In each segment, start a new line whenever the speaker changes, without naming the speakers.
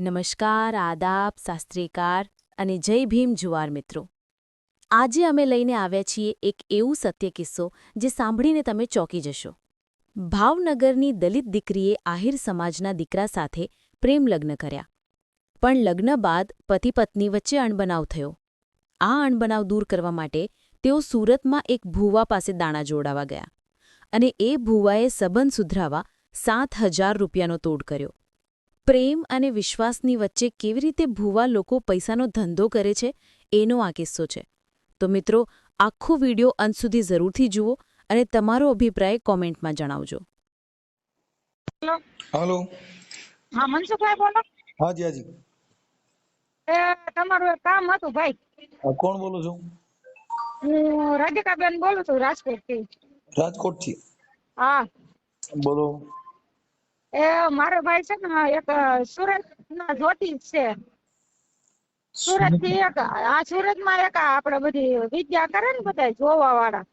નમસ્કાર, આદાબ, શાસ્ત્રીકાર અને જય ભીમ જુવાર મિત્રો. આજે અમે લઈને આવ્યા છીએ એક એવું સત્ય કિસ્સો જે સાંભળીને તમે ચોંકી જશો. ભાવનગરની દલિત દીકરીએ આહિર સમાજના દીકરા સાથે પ્રેમ લગ્ન કર્યા. પણ લગ્ન બાદ પતિ પત્ની વચ્ચે અણબનાવ થયો. આ અણબનાવ દૂર કરવા માટે તેઓ સુરતમાં એક ભૂવા પાસે દાણા જોડાવા ગયા. અને એ ભૂવાએ સંબંધ સુધરાવા સાત હજાર રૂપિયાનો તોડ કર્યો. પ્રેમ અને વિશ્વાસની વચ્ચે કેવી રીતે ભૂવા લોકો પૈસાનો ધંધો કરે છે એનો આ કિસ્સો છે. તો મિત્રો આખો વિડિયો અંત સુધી જરૂરથી જુઓ અને તમારો અભિપ્રાય કોમેન્ટમાં જણાવજો.
હેલો.
હા મનસુખભાઈ બોલો.
હાજી હાજી.
એ તમારું એક કામ હતું ભાઈ.
કોણ બોલો છો?
હું રાધિકાબેન બોલું છું
રાજકોટથી રાજકોટથી
હા.
બોલો.
એ મારો ભાઈ છે ને એક સુરત ના જ્યોતિષ છે. સુરતથી એક આ સુરતમાં એક આપડે બધી વિદ્યા કરે ને બધા જોવા વાળા.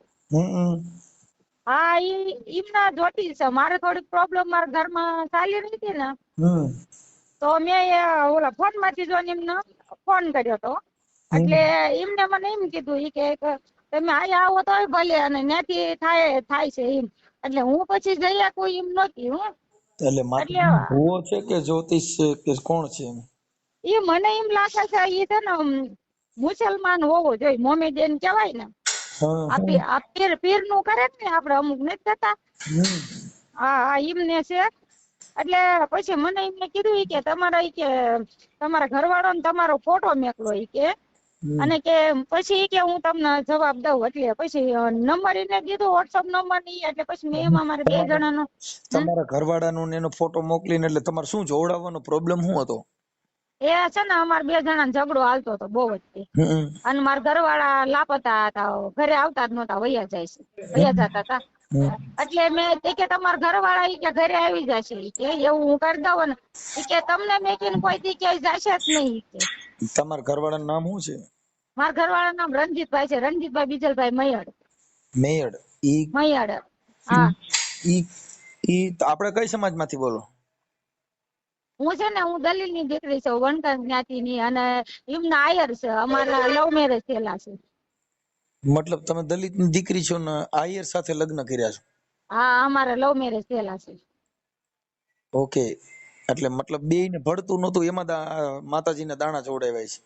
હા ઈ એમના જ્યોતિષ છે. મારે થોડીક પ્રોબ્લેમ મારા ઘરમાં ચાલી રહી હતી ને તો મેં ઓલા ફોનમાંથી જોઈને એમને ફોન કર્યો તો એટલે એમને મને એમ કીધું કે તમે અહીંયા આવો તો ભલે અને ત્યાંથી થાય થાય છે એમ. એટલે હું પછી જઈ શકું એમ નહોતી હું
એટલે
એટલે-
ભૂવો છે કે જ્યોતિષ કે કોણ છે
એ મને એમ લાગે છે એ છે ને મુસલમાન હોવો જોઈએ મોમેડિયન કહેવાય ને. આ પીર આ પીર પીરનું કરે ને આપણે અમુક નથી થતા. હા હા એમને છે. એટલે પછી મને એમને કીધું કે તમારા કે તમારા ઘરવાળો ને તમારો ફોટો મેકલો કે. અને કે પછી કે હું તમને જવાબ દઉં એટલે પછી નંબર એને દીધો વોટ્સઅપ નંબરની એટલે પછી મેં એમાં મારા બે જણાનો
તમારા ઘરવાળાનો ને એનો ફોટો મોકલીને એટલે તમારે શું જોડાવાનો પ્રોબ્લેમ શું હતો?
એ છે ને અમારે બે જણા ઝઘડો હાલતો હતો બહુ જ અને મારા ઘરવાળા લાપતા હતા ઘરે આવતા જ નહોતા વયા જાય છે વયા જતા હતા. એટલે મેં કે તમારા ઘરવાળા ઈ કે ઘરે આવી જશે કે એવું હું કરી દઉં ને કે તમને મેં કીધું કોઈ દી ક્યાંય જશે જ નહીં કે.
તમારા ઘરવાળાનું નામ શું છે?
મારા ઘરવાળાનું નામ રણજીતભાઈ છે. રણજીતભાઈ બીજલભાઈ મૈયડ.
મૈયડ. ઈ
મૈયડ. હા.
ઈ ઈ આપણે કઈ સમાજમાંથી બોલો?
હું છે ને હું દલીલની દીકરી છું વણકર જ્ઞાતિ ની અને એમના આયર છે. અમારા લવ મેરેજ થયેલા છે.
મતલબ તમે દલિતની દીકરી છો ને આયર સાથે લગ્ન કર્યા છો?
હા અમારા લવ મેરેજ થયેલા છે.
ઓકે. એટલે મતલબ બેયને ભળતું નહોતું એમાં માતાજીના દાણા જોડાવ્યા છે.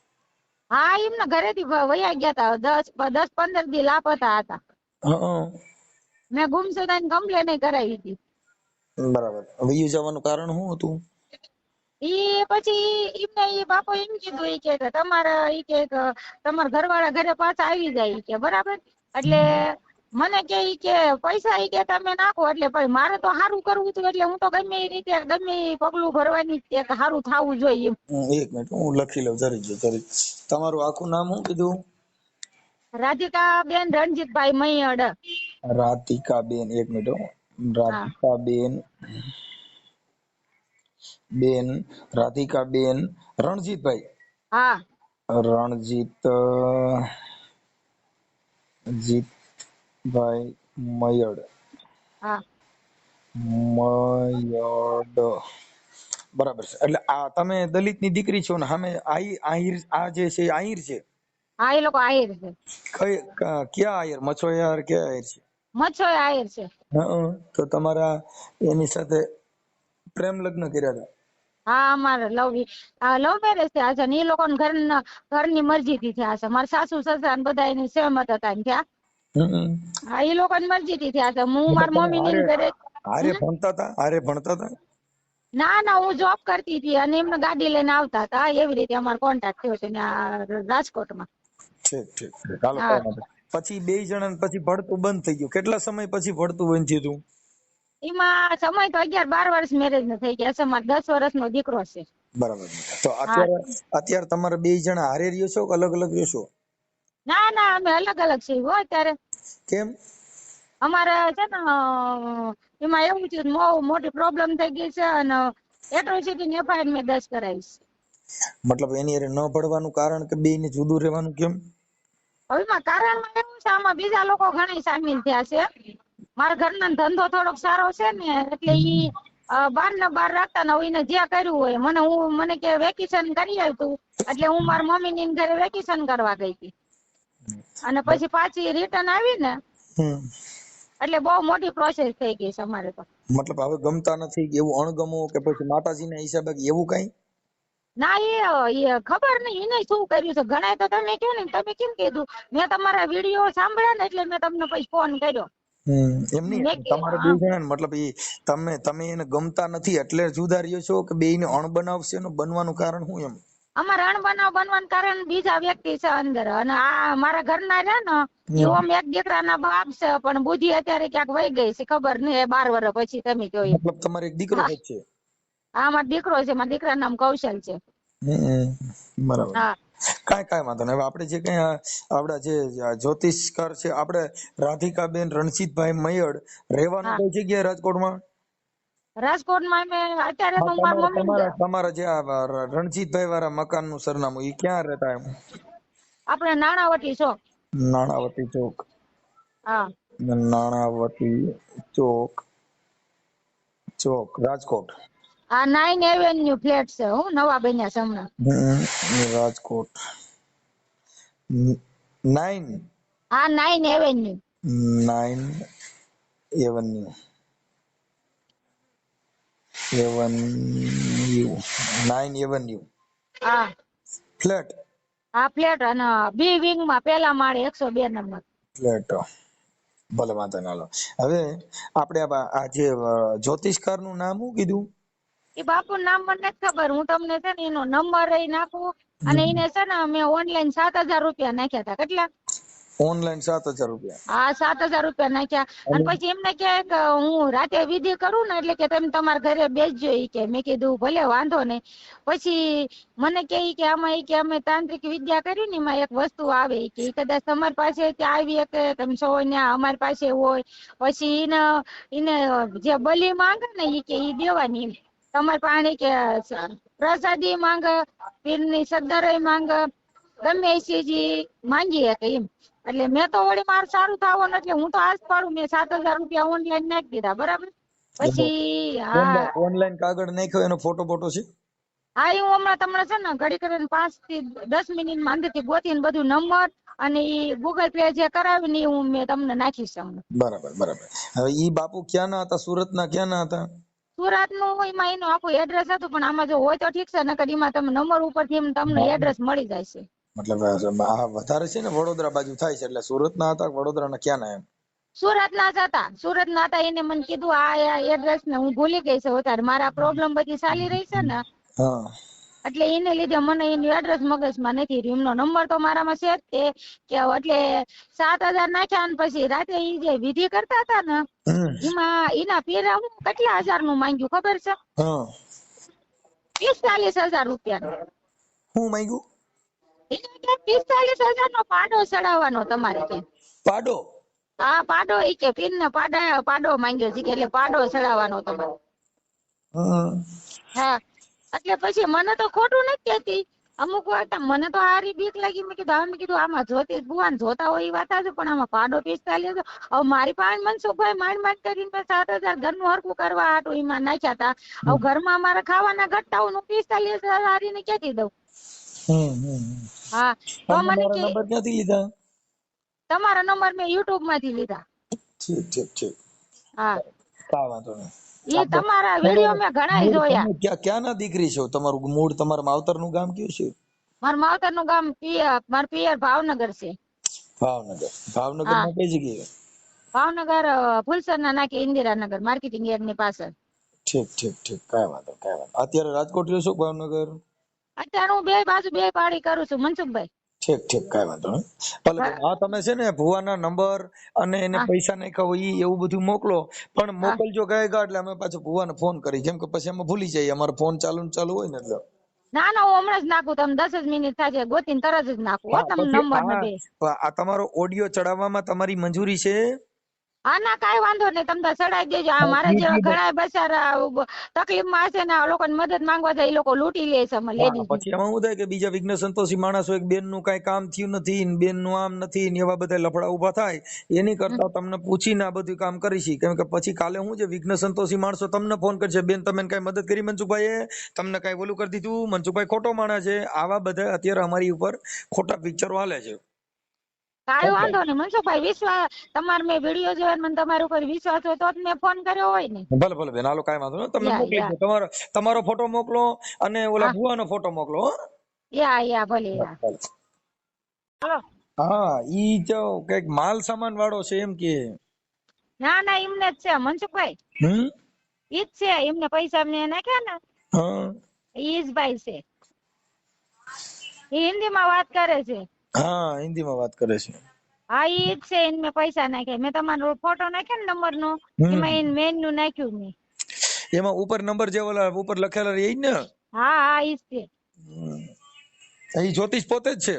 હા એમના ઘરેથી વયા ગયા હતા દસ દસ પંદર દી લાપતા હતા. મેં ગુમસુદા ની કમ્પ્લેન કરાવી હતી.
બરાબર. વયું જવાનું કારણ શું હતું?
એ પછી એમને એ બાપો એમ કીધું એ કે તમારા ઈ કે તમારા ઘરવાળા ઘરે પાછા આવી જાય કે બરાબર. એટલે મને કે ઈ કે પૈસા ઈ કે તમે નાખો એટલે ભાઈ મારે તો સારું કરવું હતું એટલે હું તો ગમે એ રીતે ગમે એ પગલું ભરવાની એક સારું થવું જોઈએ
એક મિનિટ હું લખી લઉં જરી જો જરી. તમારું આખું નામ શું કીધું?
રાધિકા બેન રણજીતભાઈ મૈયડ.
રાધિકા બેન એક મિનિટ રાધિકા બેન બેન રાધિકા બેન રણજીતભાઈ.
હા.
રણજીત અ, જીતભાઈ મયડ
હા.
મયડ બરાબર છે. એટલે આ તમે દલિતની દીકરી છો ને સામે આહિર આ જે છે આહીર છે?
હા એ લોકો આહિર છે.
કઈ ક- ક્યાં આહિર? મછોયાર ક્યાં આહીર છે?
મચ્છો આહીર છે.
હા તો તમારા એની સાથે પ્રેમ લગ્ન કર્યા હતા?
હા અમારે લવ લવ મેરેજ થયા છે ને એ લોકો ઘરના ઘરની મરજી થી થયા છે. મારા સાસુ સસરા ને બધા એની સહેમત હતા એમ થયા. હા એ લોકો મરજી થી થયા છે હું મારા મમ્મી ની ઘરે
આરે ભણતા હતા? આરે ભણતા હતા?
ના ના હું જોબ કરતી હતી અને એમને ગાડી લઈને આવતા હતા. એવી રીતે અમારો કોન્ટેક્ટ થયો છે ને રાજકોટમાં.
ઠીક ઠીક નહીં. પછી બે જણા પછી ભણતું બંધ થઈ ગયું. કેટલા સમય પછી ભણતું બંધ થયું તું?
એમાં સમય તો અગિયાર બાર વર્ષ મેરેજ ને થઈ ગયા. છે મારે દસ વર્ષનો દીકરો છે.
બરાબર. તો અત્યારે અત્યારે તમારે બે જણા હારે રહ્યો છો કે અલગ અલગ રહ્યો છો?
ના ના અમે અલગ અલગ છીએ હો અત્યારે.
કેમ?
અમારે છે ને એમાં એવું છે મોટી પ્રોબ્લેમ થઈ ગઈ છે અને એટ્રોસિટી ની એફઆઈઆર મેં દસ કરાવી છે.
મતલબ એની અરે ન પડવાનું કારણ કે બે ને જુદું રહેવાનું કેમ?
હવે એમાં કારણ એવું છે આમાં બીજા લોકો ઘણા સામેલ થયા છે. મારા ઘરનો ધંધો થોડોક સારો છે ને એટલે ઈ બાર ને બાર રાખતા ને એને જે કર્યું હોય મને હું મને કે વેકેશન કરી આવ્યું એટલે હું મારા મમ્મી ની ઘરે વેકેશન કરવા ગઈ હતી. અને પછી પાછી રિટર્ન આવી ને એટલે બહુ મોટી પ્રોસેસ થઈ ગઈ છે અમારે તો.
મતલબ હવે ગમતા નથી એવું અણગમો કે પછી માતાજીના હિસાબે એવું કઈ?
ના એ ખબર નહીં. એને શું કર્યું છે? ઘણા તો તમે કહો ને તમે કેમ કીધું? મેં તમારા વીડિયો સાંભળ્યા ને એટલે મેં તમને પછી ફોન કર્યો.
એમની એમ નહીં. તમારે બે જણા મતલબ એ તમે તમે એને ગમતા નથી એટલે જુદા રહ્યો છો કે બેયને અણ બનાવશે એનું બનવાનું કારણ શું એમ?
અમારે અણબનાવ બનવાનું કારણ બીજા વ્યક્તિ છે અંદર. અને આ મારા ઘરના રહ્યા ને એ ઓમ એક દીકરાના બાપ છે પણ બુદ્ધિ અત્યારે ક્યાંક વહી ગઈ છે ખબર નહીં બાર વર્ષ પછી તમે કહો
મતલબ તમારે એક દીકરો છે
આ મારો દીકરો છે મારા દીકરાનું નામ કૌશલ છે.
બરાબર.
હા.
કાંઈ કાંઈ વાંધો નહીં. હવે આપણે જે કઈ આપણા જે જ્યોતિષકાર છે આપણે રાધિકાબેન રણજીતભાઈ મયડ રહેવાનું
હા.
કઈ જગ્યાએ રાજકોટમાં?
રાજકોટમાં અમે અત્યારે તો મારા
તમારા
મમ્મી
તમારા જે રણજીતભાઈ વાળા મકાનનું સરનામું એ ક્યાં રહેતા એમ?
આપણે નાણાવટી ચોક.
નાણાવતી ચોક.
હા.
નાણાવતી ચોક. ચોક રાજકોટ.
આ નાઇન એવન્યુ ફ્લેટ છે હું નવા બન્યા છે હમણાં.
રાજકોટ. નાઇન
આ nine avenue.
Nine avenue. Avenue nine avenue
હા.
ફ્લેટ
આ ફ્લેટ અને બી વિંગમાં પેલા માળે એકસો બે નંબર.
ફ્લેટ ભલે વાંધો ના લો. હવે આપણે આ જે અ, જ્યોતિષકારનું નામ શું કીધું?
એ બાપુ નામ મને નથી ખબર. હું તમને છે ને એનો નંબર એ નાખું. અને એને છે ને મેં ઓનલાઈન સાત હજાર રૂપિયા નાખ્યા હતા. કેટલા?
ઓનલાઈન સાત હજાર રૂપિયા.
હા સાત હજાર રૂપિયા નાખ્યા. અને પછી એમને કે હું રાતે વિધિ કરું ને એટલે કે તમે તમારા ઘરે બેસજો ઈ કે. મેં કીધું ભલે વાંધો નહીં. પછી મને કે ઈ કે આમાં ઈ કે અમે તાંત્રિક વિદ્યા કરી ને એમાં એક વસ્તુ આવે ઈ કે. કદાચ તમારી પાસે ત્યાં આવી કે તમે છો ન્યા અમારી પાસે હોય. પછી એને એને જે બલી માંગે ને ઈ કે ઈ દેવાની. તમારે પાણી કે સ- પ્રસાદી માંગે પીરની સદ્દરય માંગે ગમે એ ચીજ માંગી શકે એમ. એટલે મેં તો વળી મારું સારું થવાનું એટલે હું તો આજ પાડું. મેં સાત હજાર રૂપિયા ઓનલાઈન નાખી દીધા. બરાબર? પછી હા.
ઓનલાઈન કાગળ નાખ્યો એનો ફોટો ફોટો છે?
હા એ હું હમણાં તમને છે ને ઘડી કરીને પાંચથી દસ મિનિટમાં ગોતી ગોતીને બધું નંબર અને ઈ ગૂગલ પે જે કરાવી ને ઈ હું મેં તમને નાખીશ હમણાં.
બરાબર બરાબર. હવે ઈ બાપુ ક્યાંના હતા? સુરતના ક્યાંના હતા?
સુરતનું એમાં એનું આખું એડ્રેસ હતું પણ આમાં જો હોય તો ઠીક છે. નકર એમાં તમે નંબર ઉપરથી થી તમને એડ્રેસ મળી જાય છે.
મતલબ આ વધારે છે ને વડોદરા બાજુ થાય છે એટલે સુરતના હતા વડોદરાના ક્યાંના એમ?
સુરત ના હતા. સુરત ના હતા એને મને કીધું આ એડ્રેસ ને હું ભૂલી ગઈ છે અત્યારે મારા પ્રોબ્લેમ બધી ચાલી રહી છે ને. એટલે એને લીધે મને એનું એડ્રેસ મગજમાં નથી રહ્યું. એમનો નંબર તો મારામાં છે જ તે કે એટલે સાત હજાર નાખ્યા ને પછી રાતે એ જે વિધિ કરતા હતા ને એમાં એના પેરા હું કેટલા હજારનું માંગ્યું ખબર છે? પિસ્તાલીસ હજાર રૂપિયા
હું માંગ્યું?
પિસ્તાલીસ હજાર નો પાડો ચડાવવાનો તમારે કે.
પાડો?
હા પાડો ઈ કે પીર ને પાડા પાડો માંગ્યો છે કે એટલે પાડો ચડાવવાનો તમારે. હા. એટલે પછી મને તો ખોટું નથી કહેતી. અમુક વાર મને તો હારી બીક લાગી. મેં કીધું આમ કીધું આમાં જોતી ભુવાન જોતા હોય એ વાત છે પણ આમાં પાડો પિસ્તાલીસ હવે મારી પાસે મનસુખભાઈ માંડ માંડ કરીને સાત હજાર ઘરનું હરકું કરવા હાટું એમાં નાખ્યા હતા હવે ઘરમાં મારા ખાવાના ઘટતા હું પિસ્તાલીસ હજાર હારીને ક્યાંથી દઉં?
હમ હમ હમ.
હા તો મને કે
નંબર ક્યાંથી લીધા?
તમારા નંબર મેં યુટ્યુબમાંથી લીધા.
ઠીક ઠીક ઠીક.
હા.
કાંઈ વાંધો નહીં.
એ તમારા વીડિયો મેં ઘણા જોયા.
ક્યાં ક્યાંના દીકરી છો? તમારું મૂળ તમારા માવતરનું ગામ કયું છે?
મારું માવતરનું ગામ પિયર મારું પિયર ભાવનગર છે.
ભાવનગર. ભાવનગરમાં કઈ જગ્યાએ?
ભાવનગર ફુલસર ના નાકે ઇન્દિરાનગર માર્કેટિંગ યાર્ડની પાછળ.
ઠીક ઠીક ઠીક. કાંઈ વાંધો કાંઈ વાંધો અત્યારે રાજકોટ રહ્યો છો ભાવનગર?
અત્યારે હું બે બાજુ બે પાડી કરું છું મનસુખભાઈ.
ઠીક ઠીક કઈ વાંધો નહીં. ભલે આ તમે છે ને ભુવાના નંબર અને એને પૈસા નાખ્યા હોય ઈ એવું બધું મોકલો. પણ મોકલજો ગયા એટલે અમે પાછો ભુવાને ફોન કરી કેમ કે પછી અમે ભૂલી જઈએ અમારો ફોન ચાલુ ને ચાલુ હોય ને એટલે.
ના ના હું હમણાં જ નાખું. તમે દસ જ મિનિટ થાય ગોતીને તરત જ નાખું. હો નંબર
આ તમારો ઓડિયો ચડાવવામાં તમારી મંજૂરી છે?
હા ના કાંઈ વાંધો નહીં તમે ચડાઈ દેજો. આ મારા જેવા ઘણા બચારા તકલીફમાં હશે ને આ લોકોને મદદ માંગવા જાય એ લોકો લૂંટી લે છે અમે લેડી
પછી એમાં શું થાય કે બીજા વિઘ્ન સંતોષી માણસો એક બેનનું કઈ કામ થયું નથી ને બેનનું આમ નથી ને એવા બધા લફડા ઊભા થાય એની કરતા તમને પૂછીને આ બધું કામ કરીશી. કેમ કે પછી કાલે હું જે વિઘ્ન સંતોષી માણસો તમને ફોન કરશે બેન તમે કઈ મદદ કરી મનસુખભાઈએ? તમને કઈ ઓલું કરી દીધું? મનસુખભાઈ ખોટો માણસ છે. આવા બધા અત્યારે અમારી ઉપર ખોટા પિક્ચરો હાલે છે.
કાંઈ વાંધો નહીં. મનસુખભાઈ વિશ્વાસ તમારે મેં વીડિયો જોયો મને તમારા ઉપર વિશ્વાસ હોય તો જ મેં ફોન કર્યો હોય ને.
ભલે ભલે બેન હાલો કાંઈ વાંધો નહીં. તમે મોકલી
યા.
દો તમારો તમારો ફોટો મોકલો અને ઓલા. ભુવાનો ફોટો મોકલો
યા યા ભલે યા. હાલો.
હા ઈ જો કંઈક માલ સામાન વાળો છે એમ કે.
ના ના એમને જ છે મનસુખભાઈ.
હમ?
ઈ જ છે એમને પૈસા મેં નાખ્યા ને.
હા.
ઈ જ ભાઈ છે. હિન્દી માં વાત કરે છે.
હા હિન્દીમાં વાત કરે છે.
હા ઈ જ છે એને મેં પૈસા નાખ્યા. મેં તમારો ફોટો નાખ્યો ને નંબર નો એમાં એને મેનનું નાખ્યું મેં.
એમાં ઉપર નંબર જે ઓલા ઉપર લખેલા રહે ને?
હા હા ઈ જ છે.
ઈ જ્યોતિષ પોતે જ છે?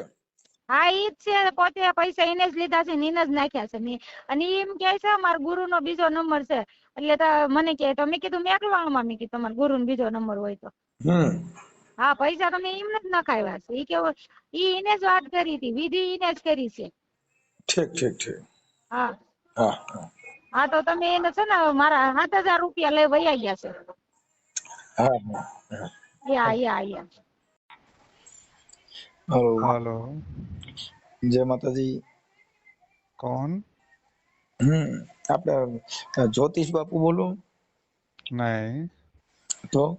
હા ઈ જ છે પોતે પૈસા એને જ લીધા છે ને એને જ નાખ્યા છે મેં. અને એમ કે છે મારા ગુરુ નો બીજો નંબર છે. એટલે મને કે તો મેં કીધું મેં એકલવાણુંમાં મેં કીધું તમારા ગુરુ બીજો નંબર હોય તો.
હમ.
હા પૈસા તમે એમને જ નખાવ્યા છે. એ કેવો ઈ એને જ વાત કરી હતી. વિધિ એને જ કરી છે.
ઠીક ઠીક ઠીક.
હા.
હા હા.
તો તમે એને છે ને મારા સાત હજાર રૂપિયા લઈ વયા ગયા છે.
હા
યા યા યા.
હલો. જય માતાજી.
કોણ?
હમ આપણે જ્યોતિષ બાપુ બોલો.
નહીં.
તો?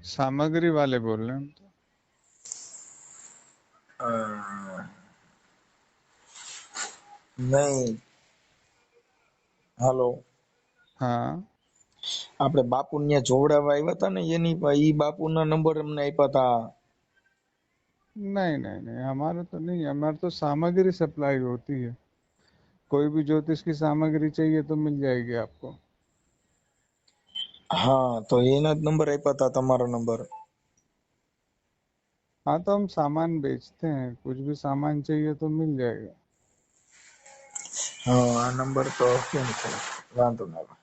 सामग्री वाले बोल रहे हैं
અ, નહીં હાલો
हाँ
આપણે બાપુ ને જોવડાવવા આવ્યા હતા ને એની ઈ બાપુના નંબર અમને આપ્યા હતા
नहीं नहीं नहीं हमारा तो नहीं है हमारे तो सामग्री सप्लाई होती है कोई भी ज्योतिष की सामग्री चाहिए तो मिल जाएगी आपको
હા તો એના જ નંબર આપ્યા હતા તમારો નંબર
हाँ तो हम सामान बेचते हैं कुछ भी सामान चाहिए तो मिल जाएगा
હા આ નંબર તો કેમ છે વાંધો ના આવે.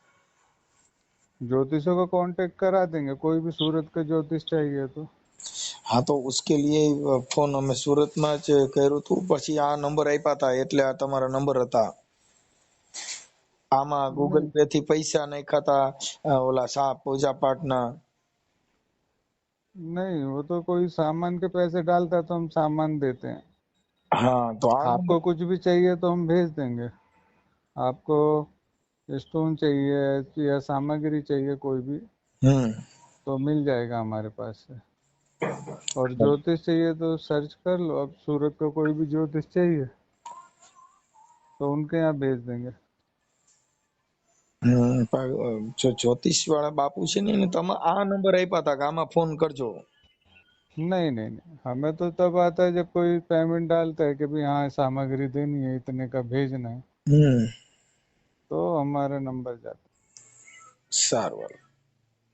ज्योतिषों को कांटेक्ट करा देंगे कोई भी सूरत का ज्योतिष चाहिए तो
હા તો ઉસકે લીએ ફોન અમે સુરતમાં જ કર્યું હતું પછી આ નંબર આપ્યા હતા એટલે આ તમારા નંબર હતા આમાં ગૂગલ પે થી પૈસા નાખ્યા હતા અ, ઓલા સા પૂજા પાઠના
नहीं वो तो कोई सामान के पैसे डालता है तो हम सामान देते हैं
હા તો આ
आपको कुछ भी चाहिए तो हम भेज देंगे आपको स्टोन चाहिए या सामग्री चाहिए कोई भी
હમ
तो मिल जाएगा हमारे पास से और ज्योतिष चाहिए तो सर्च कर लो अब सूरत का कोई भी ज्योतिष चाहिए तो उनके यहाँ भेज देंगे
હમ પણ, અ, જો જ્યોતિષ વાળા બાપુ છે ને એને તમે આ નંબર આપ્યા હતા કે આમાં ફોન કરજો
नहीं नहीं नहीं हमें तो तब आता है जब कोई पेमेंट डालता है कि भाई हाँ सामग्री देनी है इतने का भेजना है
હમ
तो हमारा नंबर जाता
સારું હાલો.
है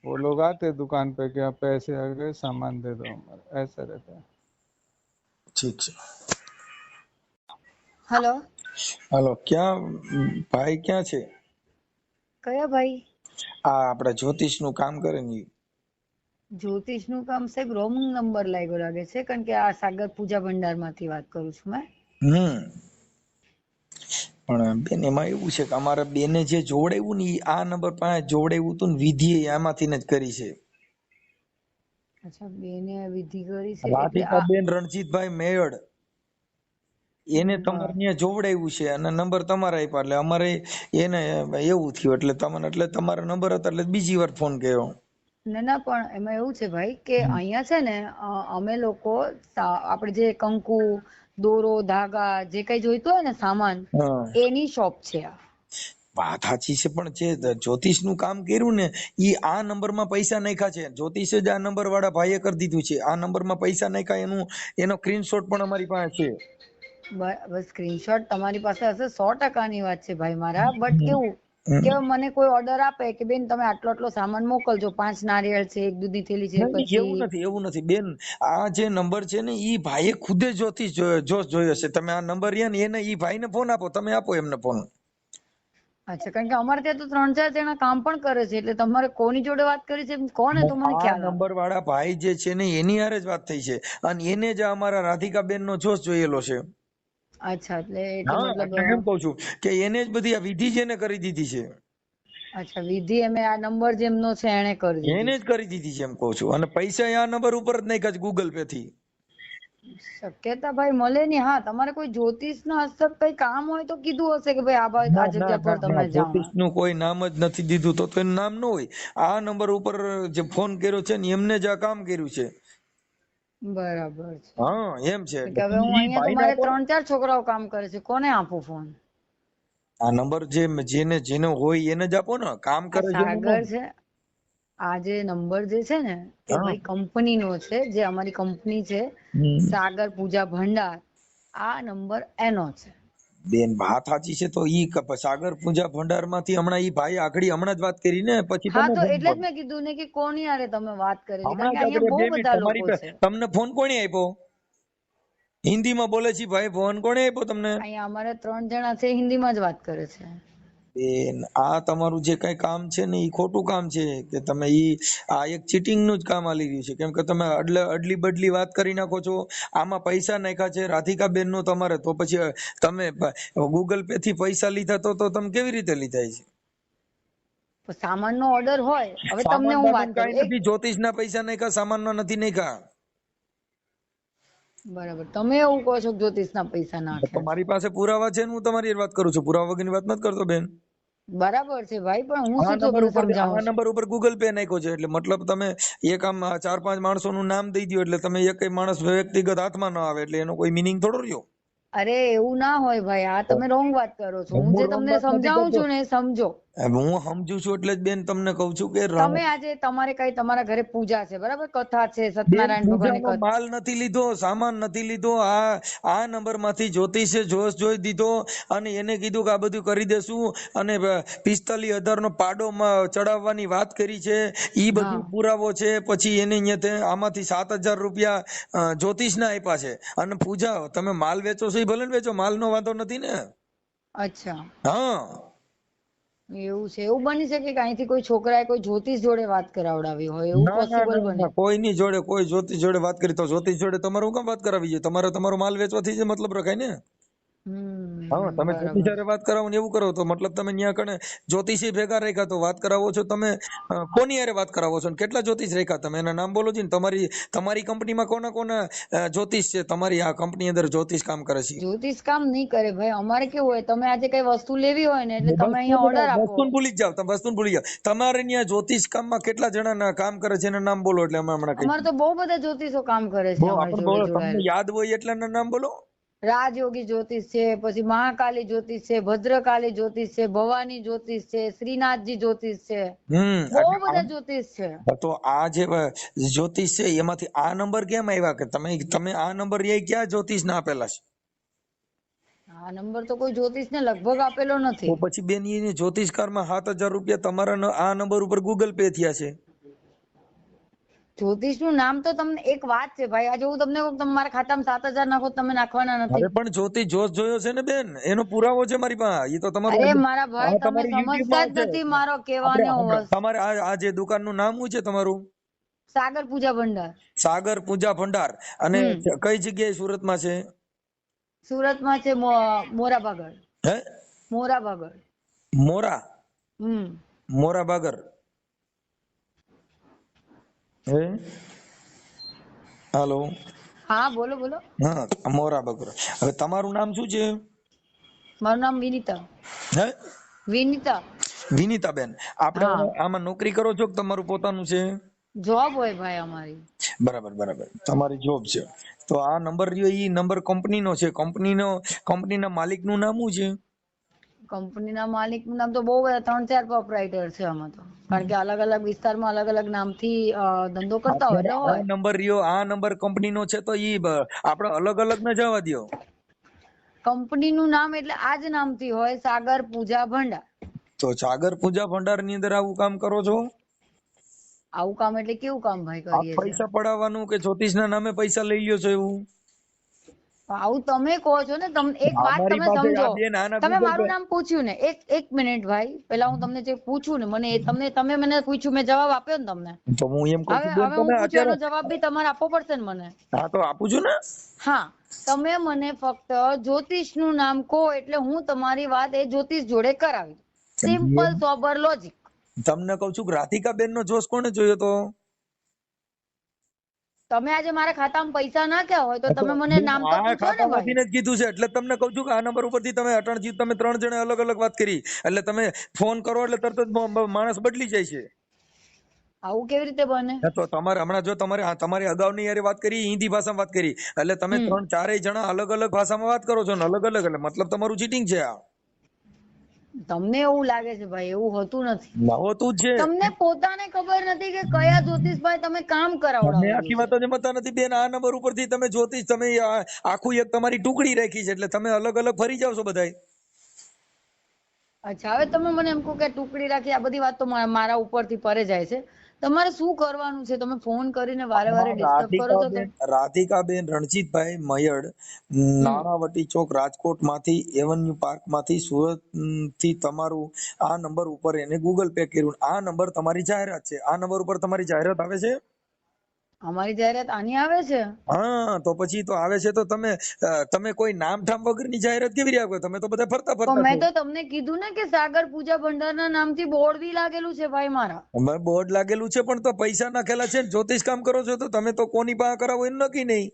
वो लोग आते हैं दुकान पे कि आप पैसे आ गए सामान दे दो हमारा ऐसा रहता है
ઠીક છે
હલો
હાલો ક્યાં ભાઈ ક્યાં છે
કયા ભાઈ?
આ આપણા જ્યોતિષનું કામ કરે ને
જ્યોતિષનું કામ સાહેબ રોંગ નંબર લાગ્યો લાગે છે કારણ કે આ સાગર પૂજા ભંડારમાંથી વાત કરું છું મેં.
હમ. પણ બેન એમાં એવું છે કે અમારા બેને જે જોવડાવ્યું ને આ નંબર પાસે જોવડાવ્યું હતું ને વિધિ આમાંથી જ કરી છે.
અચ્છા બેને વિધિ કરી છે
રાધિકા બેન રણજીતભાઈ મેયડ. એને તમારે ત્યાં જોવડાવ્યું છે અને નંબર તમારા આપ્યા એટલે અમારે એને એવું થયું એટલે તમને એટલે તમારો નંબર હતો એટલે બીજી વાર ફોન કર્યો.
ના ના પણ એમાં એવું છે ભાઈ કે અહીંયા છે ને અમે લોકો આપણે જે કંકુ દોરો ધાગા જે કઈ જોઈતું હોય ને સામાન એની શોપ છે આ.
વાત સાચી છે પણ જે જ્યોતિષનું કામ કર્યું ને એ આ નંબરમાં પૈસા નાખ્યા છે. જ્યોતિષ જ આ નંબર વાળા ભાઈએ કરી દીધું છે. આ નંબરમાં પૈસા નાખ્યા એનું એનો સ્ક્રીનશોટ પણ અમારી પાસે છે.
સ્ક્રીનશોટ તમારી પાસે હશે સો ટકાની વાત છે ભાઈ મારા બટ કેવું કે મને કોઈ ઓર્ડર આપે કે બેન તમે આટલો આટલો સામાન મોકલજો પાંચ નારિયેળ છે એક દૂધની થેલી છે
નહીં, એવું નથી એવું નથી. બેન આ જે નંબર છે ને ઈ ભાઈએ ખુદે જોતી જોશ જોયો છે તમે આ નંબર રહ્યા ને એને ઈ ભાઈને ફોન આપો તમે આપો એમને ફોન
અચ્છા કારણ કે અમારે ત્યાં તો ત્રણ ચાર જણા કામ પણ કરે છે એટલે તમારે કોની જોડે વાત કરી છે કોને તો મને ખ્યાલ
નંબર વાળા ભાઈ જે છે ને એની હારે જ વાત થઈ છે. અને એને જ અમારા રાધિકાબેન નો જોશ જોયેલો છે.
અચ્છા એટલે એટલે
એમ કહું છું કે એને જ બધી આ વિધિ જેને કરી દીધી છે.
અચ્છા વિધિ એમે આ નંબર જેમનો છે એને કરી દીધી
એને જ કરી દીધી છે એમ કહું છું. અને પૈસા આ નંબર ઉપર જ નાખ્યા છે ગૂગલ પે થી.
શક્યતા ભાઈ મળે નહીં. હા તમારે કોઈ જ્યોતિષ ના હસ્તક કઈ કામ હોય તો કીધું હશે કે ભાઈ આ ભાઈ આ જગ્યા પર તમે જાઓ
જ્યોતિષનું કોઈ નામ જ નથી દીધું તો તો એનું નામ ન હોય. આ નંબર ઉપર જે ફોન કર્યો છે ને એમને જ આ કામ કર્યું છે.
બરાબર છે.
હા એમ છે.
કે હવે હું અહીંયા તો મારે ત્રણ ચાર છોકરાઓ કામ કરે છે. કોને આપું ફોન
આ નંબર જે જેને જેનો હોય એને જ આપો ને. કામ કરે છે
સાગર છે. આ જે નંબર જે છે ને એ
મારી
કંપની નો છે જે અમારી કંપની છે. સાગર પૂજા ભંડાર. આ નંબર એનો છે.
બેન વાત સાચી છે તો ઈ સાગર પૂજા ભંડારમાંથી હમણાં ઈ ભાઈ આખડી હમણાં જ વાત કરી ને પછી
હા તો એટલે જ મેં કીધું ને કે કોની આરે તમે વાત કરી? કારણ કે અહીંયા બહુ બધા લોકો છે.
તમને ફોન કોણે આપ્યો? હિન્દીમાં બોલે છે ભાઈ ફોન કોણે આપ્યો તમને?
અહીંયા અમારે ત્રણ જણા છે હિન્દીમાં જ વાત કરે છે.
બેન આ તમારું જે કઈ કામ છે ને એ ખોટું કામ છે કે તમે ઈ આ એક ચીટિંગનું જ કામ આલી રહ્યું છે. કેમ કે તમે અડલે અડલી બદલી વાત કરી નાખો છો આમાં પૈસા નાખ્યા છે રાધિકા બેનનું તમારે તો પછી તમે ગૂગલ પે થી પૈસા લીધા તો તો તમે કેવી રીતે લીધા છે
સામાન સામાનનો ઓર્ડર હોય હવે તમને હું વાત કરું.
જ્યોતિષ ના પૈસા નાખ્યા સામાન નો નથી નાખ્યા.
બરાબર. તમે એવું કહો છો જ્યોતિષના પૈસા નાખ્યા
તમારી પાસે પુરાવા છે ને હું તમારી વાત કરું છું. પુરાવા વગરની વાત નથી કરતો બેન.
બરાબર છે ભાઈ પણ હું શું
નંબર ઉપર આ નંબર ઉપર ગૂગલ પે નાખ્યો છે. એટલે મતલબ તમે એક આમ ચાર પાંચ માણસોનું નામ દઈ દો એટલે તમે એક માણસ વ્યક્તિગત હાથમાં ન આવે એટલે એનો કોઈ મિનિંગ થોડો રહ્યો.
અરે એવું ના હોય ભાઈ આ તમે રોંગ વાત કરો છો. હું જે તમને સમજાવું છું ને સમજો.
હું સમજુ છું એટલે જ બેન તમને કહું છું કે
તમે આજે તમારે કઈ તમારા ઘરે પૂજા છે બરાબર? કથા છે સત્યનારાયણ ભગવાનની કથા.
માલ નથી લીધો સામાન નથી લીધો આ આ નંબરમાંથી જ્યોતિષે જોશ જોઈ દીધો અને એને કીધું કે આ બધું કરી દેશું અને પિસ્તાલી હજાર નો પાડો ચડાવવાની વાત કરી છે એ બધું પુરાવો છે પછી એને અહીંયા આમાંથી સાત હજાર રૂપિયા જ્યોતિષ ના આપ્યા છે. અને પૂજા તમે માલ વેચો છો એ ભલે ને વેચો માલનો વાંધો નથી ને?
અચ્છા.
હા.
એવું છે. એવું બની શકે કે અહીંથી કોઈ છોકરાએ કોઈ જ્યોતિષ જોડે વાત કરાવડાવી હોય? એવું પોસિબલ બને?
કોઈની જોડે કોઈ જ્યોતિષ જોડે વાત કરી તો જ્યોતિષ જોડે તમારે કામ વાત કરાવી? જોઈએ તમારે તમારો માલ વેચવાથી જ મતલબ રખાય ને? હા તમે
બરાબર.
જ્યોતિષ હારે વાત કરાવો ને એવું કરો તો મતલબ તમે ન્યા કણે જ્યોતિષી ભેગા રાખ્યા તો વાત કરાવો છો તમે? કોની હારે વાત કરાવો છો ને કેટલા જ્યોતિષ રાખ્યા તમે એના નામ બોલો છો ને તમારી તમારી કંપનીમાં કોના કોના જ્યોતિષ છે? તમારી આ કંપની અંદર જ્યોતિષ કામ કરે છે.
જ્યોતિષ કામ નહીં કરે ભાઈ અમારે કેવું હોય તમે આજે કઈ વસ્તુ લેવી હોય ને એટલે તમે અહીંયા ઓર્ડર આપો.
વસ્તુ ભૂલી જાવ તમે વસ્તુ ભૂલી જાવ તમારે ત્યાં જ્યોતિષ કામમાં કેટલા જણા કામ કરે છે એના નામ બોલો એટલે અમે હમણાં
અમારે તો બહુ બધા જ્યોતિષો કામ કરે છે
યાદ હોય એટલાના નામ બોલો.
રાજયોગી જ્યોતિષ છે પછી મહાકાલી જ્યોતિષ છે ભદ્રકાલી જ્યોતિષ છે ભવાની જ્યોતિષ છે શ્રીનાથજી જ્યોતિષ છે. બહુ બધા જ્યોતિષ છે.
તો આ જે જ્યોતિષ છે એમાંથી આ નંબર કેમ આવ્યા કે તમે તમે આ નંબર એ ક્યાં જ્યોતિષ ના આપેલા છે?
આ નંબર તો કોઈ જ્યોતિષ ને લગભગ આપેલો નથી.
પછી બેન એ જ્યોતિષકારમાં સાત હજાર રૂપિયા તમારા આ નંબર ઉપર ગૂગલ પે થયા છે.
જ્યોતિષનું નામ તો તમને એક વાત છે ભાઈ. આજે હું તમને કહું તમે મારા ખાતામાં સાત હજાર નાખો તમે નાખવાના નથી.
અરે પણ જ્યોતિષ જોશ જોયો છે ને બેન? એનો પુરાવો છે મારી પાસે. એ તો તમારું
અરે મારા ભાઈ તમે સમજતા જ નથી મારો કહેવાનો
તમારે આ જે દુકાનનું નામ શું છે તમારું?
સાગર પૂજા ભંડાર.
સાગર પૂજા ભંડાર. અને કઈ જગ્યાએ સુરતમાં છે?
સુરતમાં છે મો- મોરા બાગળ
હે?
મોરા બાગળ
મોરા?
હમ.
મોરા બાગર હે? હાલો.
હા બોલો બોલો.
હા મોરા બાગર. હવે તમારું નામ શું છે?
મારું નામ વિનીતા.
હે?
વિનીતા.
બેન આપણે આમાં નોકરી કરો છો કે તમારું પોતાનું છે?
જોબ હોય ભાઈ અમારી.
બરાબર બરાબર. તમારી જોબ છે. તો આ નંબર રહ્યો ઈ નંબર કંપનીનો છે. કંપનીનો કંપનીના માલિકનું નામ શું છે?
કંપનીના માલિકનું નામ તો બહુ બધા ત્રણ ચાર પ્રોપરાઇટર છે આમાં તો. કારણ કે અલગ અલગ વિસ્તારમાં અલગ અલગ નામથી ધંધો કરતા હોય
આ નંબર રહ્યો આ નંબર કંપનીનો છે તો ઈ આપણે અલગ અલગ ન જવા દ્યો.
કંપનીનું નામ એટલે આ જ નામથી હોય સાગર પૂજા ભંડાર.
તો સાગર પૂજા ભંડારની અંદર આવું કામ કરો છો?
આવું કામ એટલે કેવું કામ ભાઈ કરીએ
પૈસા પડાવવાનું કે જ્યોતિષ ના નામે પૈસા લઈ લ્યો છો એવું?
આવું તમે કહો છો ને તમને એક વાત તમે સમજો. તમે મારું નામ પૂછ્યું ને એક એક મિનિટ ભાઈ. પેલા હું તમને જે પૂછું ને મને તમને તમે મને પૂછ્યું મેં જવાબ આપ્યો ને તમને.
તો હું એમ કહું છું તમે અત્યારે
જવાબ બી તમારે આપવો પડશે ને મને.
હા તો આપું છું ને?
હા તમે મને ફક્ત જ્યોતિષનું નામ કહો એટલે હું તમારી વાત એ જ્યોતિષ જોડે કરાવી સિમ્પલ સોબર લોજિક
તમને કહું છું કે રાધિકા બેન નો જોશ કોને જોયો તો?
તમે આજે મારા ખાતામાં પૈસા નાખ્યા હોય તો તમે મને નામ તો પૂછો ને ભાઈ.
જ કીધું છે. એટલે તમને કહું છું કે આ નંબર ઉપરથી તમે અટણજી તમે ત્રણ જણે અલગ અલગ વાત કરી. એટલે તમે ફોન કરો એટલે તરત જ માણસ બદલી જાય છે.
આવું કેવી રીતે બને?
તો તમારે હમણાં જો તમારે તમારે તમારી અગાઉની યારે વાત કરી હિન્દી ભાષામાં વાત કરી. એટલે તમે ત્રણ ચારેય જણા અલગ અલગ ભાષામાં વાત કરો છો ને અલગ અલગ. એટલે મતલબ તમારું ચીટિંગ છે આ.
તમને એવું લાગે છે ભાઈ એવું હોતું નથી.
હોતું છે.
તમને પોતાને ખબર નથી કે કયા જ્યોતિષભાઈ તમે કામ કરાવડાવો
આખી વાત જ મતા નથી. બેન આ નંબર ઉપરથી તમે જ્યોતિષ તમે આખું એક તમારી ટુકડી રાખી છે એટલે તમે અલગ અલગ ફરી જાવ છો બધાય.
અચ્છા હવે તમે મને એમ કહો કે ટુકડી રાખી આ બધી વાત તો મારા ઉપરથી પરે જાય છે. તમારે શું કરવાનું છે? તમે ફોન કરીને વારે વારે ડિસ્ટર્બ કરો છો
રાધિકાબેન રાધિકાબેન રણજીતભાઈ મયડ નાણાવટી ચોક રાજકોટમાંથી એવન્યુ પાર્કમાંથી સુરતથી તમારું આ નંબર ઉપર એને ગૂગલ પે કર્યું. આ નંબર તમારી જાહેરાત છે. આ નંબર ઉપર તમારી જાહેરાત આવે છે?
અમારી જાહેરાત આની આવે છે?
હા તો પછી તો આવે છે તો તમે તમે કોઈ નામ ઠામ વગરની જાહેરાત કેવી રીતે આપો? તમે તો બધા ફરતા ફરતા
મેં તો તમને કીધું ને કે સાગર પૂજા ભંડારના નામથી બોર્ડ બી લાગેલું છે ભાઈ મારા.
બોર્ડ લાગેલું છે પણ તો પૈસા નાખેલા છે જ્યોતિષ કામ કરો છો તો તમે તો કોની પાસે કરાવો એનું નક્કી નહીં.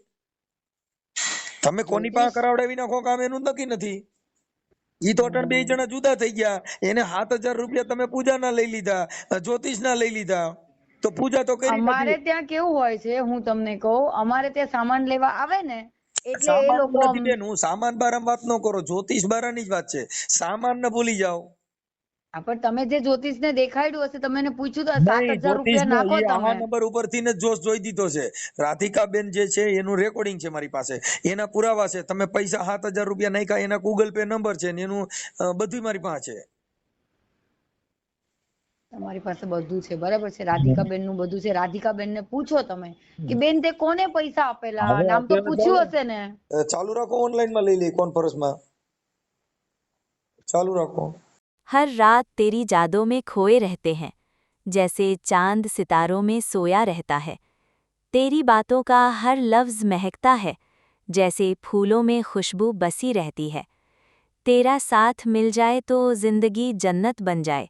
તમે કોની પાસે કરાવડાવી નાખો કામ એનું નક્કી નથી. ઈ તો અટણ બે જણા જુદા થઈ ગયા. એને સાત હજાર રૂપિયા તમે પૂજાના લઈ લીધા જ્યોતિષ ના લઈ લીધા. તો પૂજા તો કરી
અમારે ત્યાં કેવું હોય છે હું તમને કહું અમારે ત્યાં સામાન લેવા આવે ને એટલે એ
સામાન
લોકો
બેન હું સામાન બારામાં વાત ન કરો જ્યોતિષ બારાની જ વાત છે. સામાન ને ભૂલી જાઓ.
પણ તમે જે જ્યોતિષ ને દેખાડ્યું હશે તમે એને પૂછ્યું તો સાત હજાર રૂપિયા નાખો તમે.
નંબર ઉપરથી ને જોશ જોઈ દીધો છે. રાધિકા બેન જે છે એનું રેકોર્ડિંગ છે મારી પાસે. એના પુરાવા છે. તમે પૈસા સાત હજાર રૂપિયા નાખ્યા એના ગૂગલ પે નંબર છે ને એનું બધું મારી પાસે છે.
તમારી પાસે બધું છે બરાબર છે રાધિકાબેન નું બધું છે રાધિકાબેન ને પૂછો તમે કે બેન તે કોને પૈસા આપેલા
હવે
નામ તો
અત્યારે
પૂછ્યું
ચાલો.
હશે ને
અ, ચાલુ રાખો ઓનલાઈન માં લઈ લે કોન્ફરન્સમાં ચાલુ રાખો
हर रात तेरी यादों में खोए रहते हैं जैसे चांद सितारों में सोया रहता है तेरी बातों का हर लफ्ज महकता है जैसे फूलों में खुशबू बसी रहती है तेरा साथ मिल जाए तो जिंदगी जन्नत बन जाए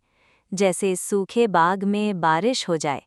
जैसे सूखे बाग में बारिश हो जाए